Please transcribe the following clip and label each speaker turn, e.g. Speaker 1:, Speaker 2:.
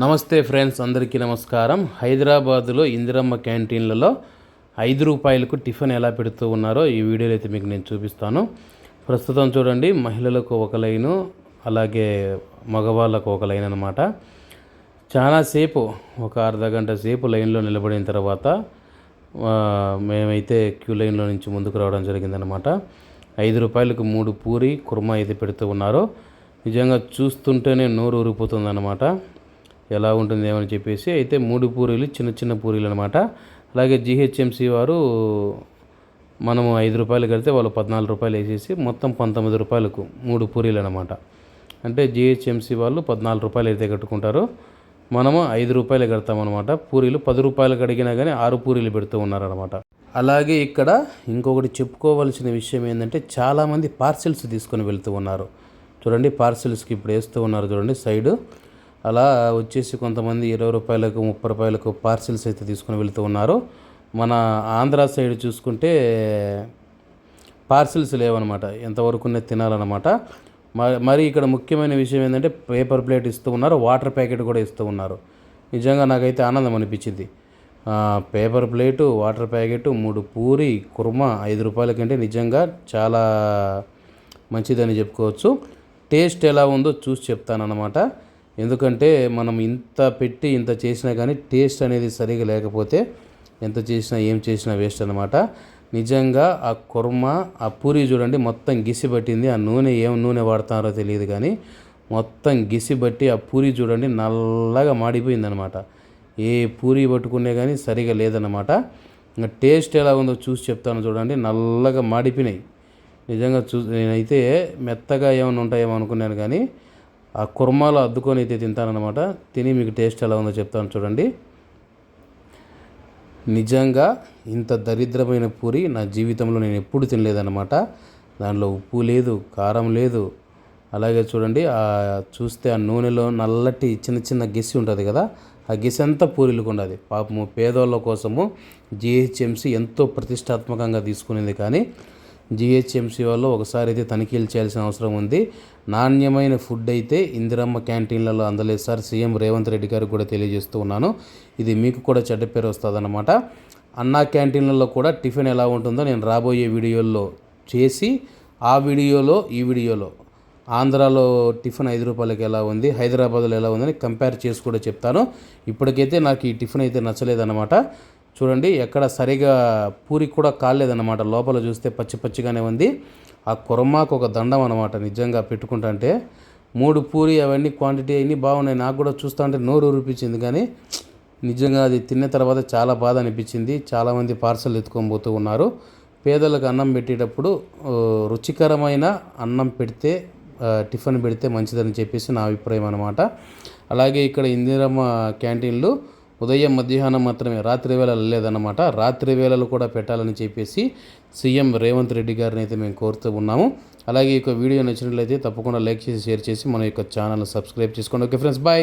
Speaker 1: నమస్తే ఫ్రెండ్స్ అందరికీ నమస్కారం. హైదరాబాదులో ఇందిరమ్మ క్యాంటీన్లలో ఐదు రూపాయలకు టిఫిన్ ఎలా పెడుతూ ఉన్నారో ఈ వీడియోలో అయితే మీకు నేను చూపిస్తాను. ప్రస్తుతం చూడండి మహిళలకు ఒక లైను అలాగే మగవాళ్ళకు ఒక లైన్ అనమాట చాలాసేపు ఒక అర్ధ గంట సేపు లైన్లో నిలబడిన తర్వాత మేమైతే క్యూ లైన్లో నుంచి ముందుకు రావడం జరిగిందనమాట ఐదు రూపాయలకు మూడు పూరి కుర్మా అయితే పెడుతూ ఉన్నారు. నిజంగా చూస్తుంటేనే నోరు ఊరిపోతుందన్నమాట. ఎలా ఉంటుంది ఏమని చెప్పేసి అయితే మూడు పూరీలు చిన్న చిన్న పూరీలు అనమాట అలాగే జిహెచ్ఎంసి వారు మనము ఐదు రూపాయలు కడితే వాళ్ళు పద్నాలుగు రూపాయలు వేసేసి మొత్తం పంతొమ్మిది రూపాయలకు మూడు పూరీలు అనమాట అంటే జిహెచ్ఎంసి వాళ్ళు పద్నాలుగు రూపాయలు అయితే కట్టుకుంటారు. మనము ఐదు రూపాయలు కడతామన్నమాట పూరీలు పది రూపాయలు కడిగినా కానీ ఆరు పూరీలు పెడుతూ ఉన్నారనమాట అలాగే ఇక్కడ ఇంకొకటి చెప్పుకోవాల్సిన విషయం ఏంటంటే చాలామంది పార్సిల్స్ తీసుకొని వెళ్తూ ఉన్నారు. చూడండి పార్సిల్స్కి ఇప్పుడు వేస్తూ ఉన్నారు చూడండి సైడు. అలా వచ్చేసి కొంతమంది ఇరవై రూపాయలకు ముప్పై రూపాయలకు పార్సిల్స్ అయితే తీసుకుని వెళ్తూ ఉన్నారు. మన ఆంధ్ర సైడ్ చూసుకుంటే పార్సిల్స్ లేవన్నమాట ఎంతవరకునే తినాలన్నమాట. మ- మరి ఇక్కడ ముఖ్యమైన విషయం ఏంటంటే పేపర్ ప్లేట్ ఇస్తూ ఉన్నారు వాటర్ ప్యాకెట్ కూడా ఇస్తూ ఉన్నారు. నిజంగా నాకైతే ఆనందం అనిపించింది. పేపర్ ప్లేటు వాటర్ ప్యాకెట్ మూడు పూరి కుర్మా ఐదు రూపాయల కంటే నిజంగా చాలా మంచిదని చెప్పుకోవచ్చు. టేస్ట్ ఎలా ఉందో చూసి చెప్తానన్నమాట. ఎందుకంటే మనం ఇంత పెట్టి ఇంత చేసినా కానీ టేస్ట్ అనేది సరిగా లేకపోతే ఎంత చేసినా ఏం చేసినా వేస్ట్ అనమాట నిజంగా ఆ కుర్మ ఆ పూరి చూడండి మొత్తం గిసిబట్టింది ఆ నూనె ఏం నూనె వాడతారో తెలియదు కానీ మొత్తం గిసిబట్టి ఆ పూరి చూడండి నల్లగా మాడిపోయిందనమాట ఏ పూరి పట్టుకునే కానీ సరిగా లేదనమాట ఇంకా టేస్ట్ ఎలా ఉందో చూసి చెప్తాను చూడండి నల్లగా మాడిపోయినాయి. నిజంగా చూ నేనైతే మెత్తగా ఏమైనా ఉంటాయేమో అనుకున్నాను కానీ ఆ కుర్మాలో అద్దుకొని అయితే తింటానన్నమాట. తిని మీకు టేస్ట్ ఎలా ఉందో చెప్తాను చూడండి. నిజంగా ఇంత దరిద్రమైన పూరి నా జీవితంలో నేను ఎప్పుడు తినలేదన్నమాట. దానిలో ఉప్పు లేదు కారం లేదు. అలాగే చూడండి చూస్తే ఆ నూనెలో నల్లటి చిన్న చిన్న గెసి ఉంటుంది కదా ఆ గెసి అంతా పూరీలకు ఉండదు. పాపము పేదోళ్ళ కోసము జిహెచ్ఎంసి ఎంతో ప్రతిష్టాత్మకంగా తీసుకునేది కానీ జిహెచ్ఎంసీ వాళ్ళు ఒకసారి అయితే తనిఖీలు చేయాల్సిన అవసరం ఉంది. నాణ్యమైన ఫుడ్ అయితే ఇందిరమ్మ క్యాంటీన్లలో అందలేదు సార్. సీఎం రేవంత్ రెడ్డి గారికి కూడా తెలియజేస్తూ ఉన్నాను. ఇది మీకు కూడా చెడ్డ పేరు వస్తుందన్నమాట. అన్నా క్యాంటీన్లలో కూడా టిఫిన్ ఎలా ఉంటుందో నేను రాబోయే వీడియోల్లో చేసి ఆ వీడియోలో ఈ వీడియోలో ఆంధ్రాలో టిఫిన్ ఐదు రూపాయలకి ఎలా ఉంది హైదరాబాద్లో ఎలా ఉందని కంపేర్ చేసి కూడా చెప్తాను. ఇప్పటికైతే నాకు ఈ టిఫిన్ అయితే నచ్చలేదన్నమాట. చూడండి ఎక్కడ సరిగా పూరి కూడా కాలేదన్నమాట. లోపల చూస్తే పచ్చి పచ్చిగానే ఉంది. ఆ కుర్మాకు ఒక దండం అనమాట నిజంగా పెట్టుకుంటుంటే. మూడు పూరి అవన్నీ క్వాంటిటీ అన్నీ బాగున్నాయి. నాకు కూడా చూస్తూ ఉంటే నోరు ఊరిపించింది. కానీ నిజంగా అది తిన్న తర్వాత చాలా బాధ అనిపించింది. చాలామంది పార్సల్ ఎత్తుకొని పోతూ ఉన్నారు. పేదలకు అన్నం పెట్టేటప్పుడు రుచికరమైన అన్నం పెడితే టిఫిన్ పెడితే మంచిదని చెప్పేసి నా అభిప్రాయం అనమాట అలాగే ఇక్కడ ఇందిరమ్మ క్యాంటీన్లు ఉదయం మధ్యాహ్నం మాత్రమే రాత్రి వేళలు లేదన్నమాట. రాత్రి వేళలు కూడా పెట్టాలని చెప్పేసి సీఎం రేవంత్ రెడ్డి గారిని అయితే మేము కోరుతూ ఉన్నాము. అలాగే ఈ యొక్క వీడియో నచ్చినట్లయితే తప్పకుండా లైక్ చేసి షేర్ చేసి మన యొక్క ఛానల్ సబ్స్క్రైబ్ చేసుకోండి. Okay friends bye.